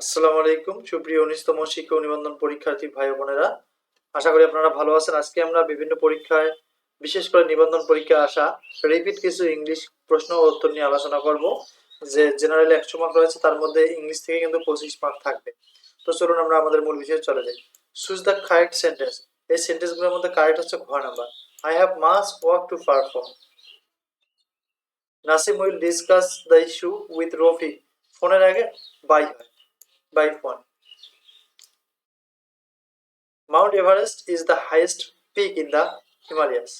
আসসালামু আলাইকুম, সুপ্রিয় উনিশতম শিক্ষক নিবন্ধন পরীক্ষার্থী ভাই বোনেরা। আশা করি আপনারা ভালো আছেন। আজকে আমরা বিভিন্ন পরীক্ষায়, বিশেষ করে নিবন্ধন পরীক্ষায় আসা রিপিট কিছু ইংলিশ প্রশ্ন ও উত্তর নিয়ে আলোচনা করব, যে জেনারেল একশো মার্ক রয়েছে, তার মধ্যে ইংলিশ থেকে কিন্তু পঁচিশ মার্ক থাকবে। তো চলুন আমরা আমাদের মূল বিষয়ে চলে যাই। সুজ দ্য কারেক্ট সেন্টেন্স এই সেন্টেন্সগুলোর মধ্যে কারেক্ট হচ্ছে ঘ number I have much work to perform Nasim will discuss the issue with Rafi ফোনের আগে বাই হয়। By phone. Mount Everest is the highest peak in the Himalayas.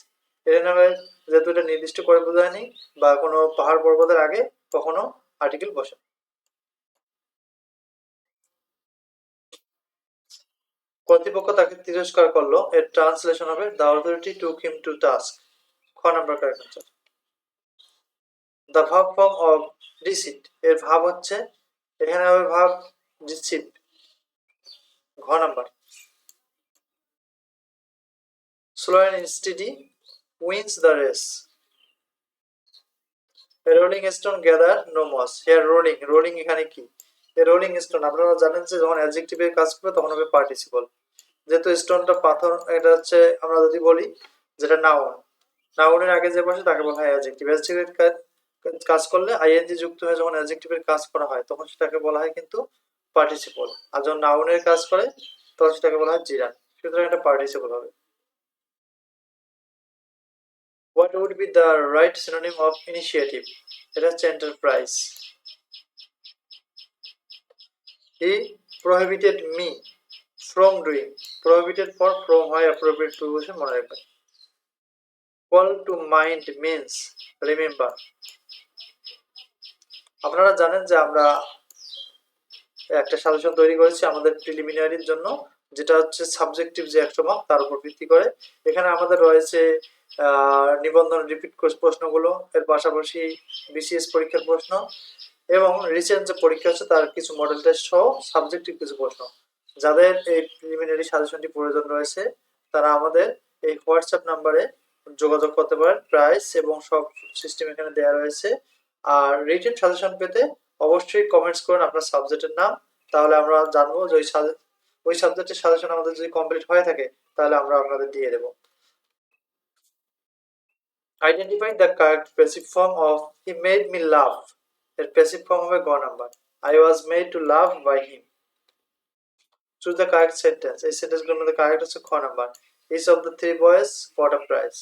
এটা নামে যেহেতু এটা নির্দিষ্ট করে বোঝায়নি বা কোনো পাহাড় পর্বতের আগে কখনো আর্টিকেল বসে কর্তৃপক্ষ তাকে তিরস্কার করল এর ট্রান্সলেশন হবে the authority to him to task খ নাম্বার কারেক্ট দ্য ভাব ফর্ম অফ ডিসিট এর ভাব হচ্ছে, এখানে হবে ভাব ডিসিট ঘ number. Slow and wins the race rolling stone gather no moss here rolling rolling এখানে কি? রোলিং স্টোন আপনারা জানেন যে যখন অ্যাডজেক্টিভের কাজ করবে তখন হবে পার্টিসিপল যেহেতু স্টোনটা পাথর, এটা হচ্ছে আমরা যদি বলি যেটা নাউন নাউনের আগে যে বসে তাকে বলা হয় অ্যাডজেক্টিভ অ্যাডজেক্টিভের কাজ করলে আইএনজি যুক্ত হয়ে যখন অ্যাডজেক্টিভের কাজ করা হয়, তখন সেটাকে বলা হয় কিন্তু পার্টিসিপল আর যখন নাউনের কাজ করে, তখন সেটাকে বলা হয় জিরান সুতরাং এটা পার্টিসিপল হবে। What would be the right synonym of initiative এটা হচ্ছে enterprise he prohibited me from doing prohibited for from হয় অ্যাপ্রোপ্রিয়েট প্রিপোজিশন মনে রাখবেন। Call to mind means remember আপনারা জানেন যে আমরা একটা সাজেশন তৈরি করেছি আমাদের প্রিলিমিনারির জন্য, যেটা হচ্ছে সাবজেক্টিভ যে একশো মার্ক তার উপর ভিত্তি করে। এখানে আমাদের রয়েছে নিবন্ধন রিপিট প্রশ্নগুলো, এর পাশাপাশি বিসিএস পরীক্ষার প্রশ্ন, এবং রিসেন্ট যে পরীক্ষা হচ্ছে তার কিছু মডেল টেস্ট সহ সাবজেক্টিভ কিছু প্রশ্ন। যাদের এই প্রিলিমিনারি সাজেশনটি প্রয়োজন রয়েছে, তারা আমাদের এই হোয়াটসঅ্যাপ নাম্বারে যোগাযোগ করতে পারেন। প্রাইস এবং সব সিস্টেম এখানে দেওয়া রয়েছে। আর রিটেন সাজেশন পেতে অবশ্যই কমেন্টস করুন আপনার সাবজেক্টের নাম, তাহলে আমরা জানব যে ওই ওই সাবজেক্টের সাজেশন আমাদের যদি কমপ্লিট হয়ে থাকে, তাহলে আমরা আপনাদের দিয়ে দেবো। Identify the correct passive form of he made me love এর প্যাসিভ ফর্ম হবে গ number I was made to love by him choose the correct sentence এই সেন্টেন্সগুলোর মধ্যে কারেক্ট হচ্ছে খ number each of the three boys got a prize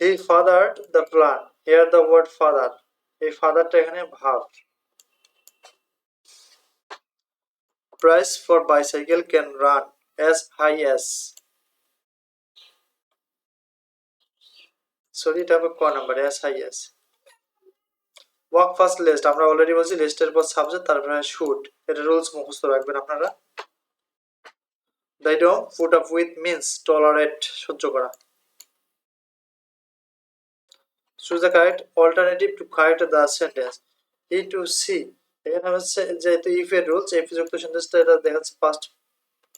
he fathered the plan here the word father এই ফাদারটা এখানে ভাব। Price for bicycle can run as high as sorry এটা হবে ক number as high as walk first list আমরা already বলছি লিস্টের পর সাবজেক্ট তারপরে শুট এটা রুলস মুখস্থ রাখবেন আপনারা। They don't put up with means tolerate সহ্য করা। Choose the correct alternative to correct the sentence E to C এখানে হচ্ছে যেহেতু ইফ এর রুলস ইফ যুক্ত সেন্টেন্সটা এটা দেখাচ্ছে পাস্ট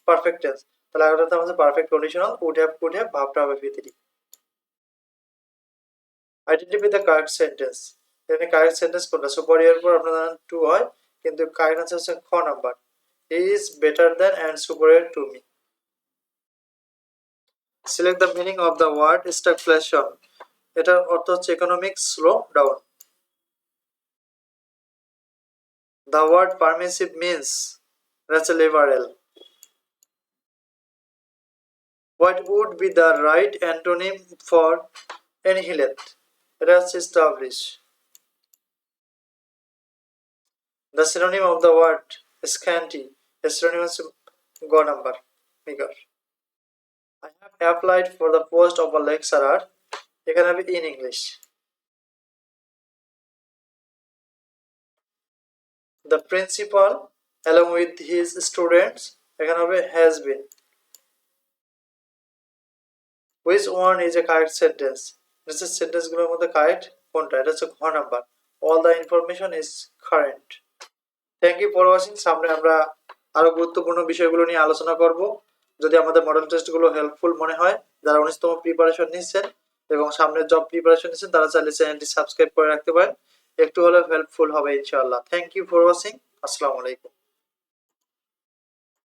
পারফেক্ট টেন্স তাহলে আগেরটাতে আমাদের perfect conditional would have could have ভাবটা হবে ভিতরি আইডেন্টিফাই দ্য কারেক্ট সেন্টেন্স এখানে কারেক্ট সেন্টেন্স কোনটা? সুপারিয়র পর আপনারা জানেন টু হয়, কিন্তু কারেক্ট আনসার হচ্ছে খ number is better then and superior to me select the meaning of the word stagflation এটার অর্থ হচ্ছে economic slowdown the word permissive means এটা হচ্ছে liberal What would be the right antonym for annihilate? এটা হচ্ছে establish. The synonym of the word scanty. A synonym হচ্ছে গ number. Meager. I have applied for the post of a lecturer. এখানে হবে in English. The principal, along with his students এখানে হবে has been. Which one is a correct sentence? নিচের সেন্টেন্সগুলোর মধ্যে correct কোনটা এটা হচ্ছে ঘ number all the information is current thank you for watching সামনে আমরা আরও গুরুত্বপূর্ণ বিষয়গুলো নিয়ে আলোচনা করব যদি আমাদের মডেল টেস্টগুলো হেল্পফুল মনে হয়, যারা উনিশতম প্রিপারেশন নিচ্ছেন এবং সামনে জব প্রিপারেশন নিচ্ছেন তারা চাইলে চ্যানেলটি সাবস্ক্রাইব করে রাখতে পারেন। একটু হলেও হেল্পফুল হবে ইনশাআল্লাহ। থ্যাংক ইউ ফর ওয়াচিং আসসালামু আলাইকুম।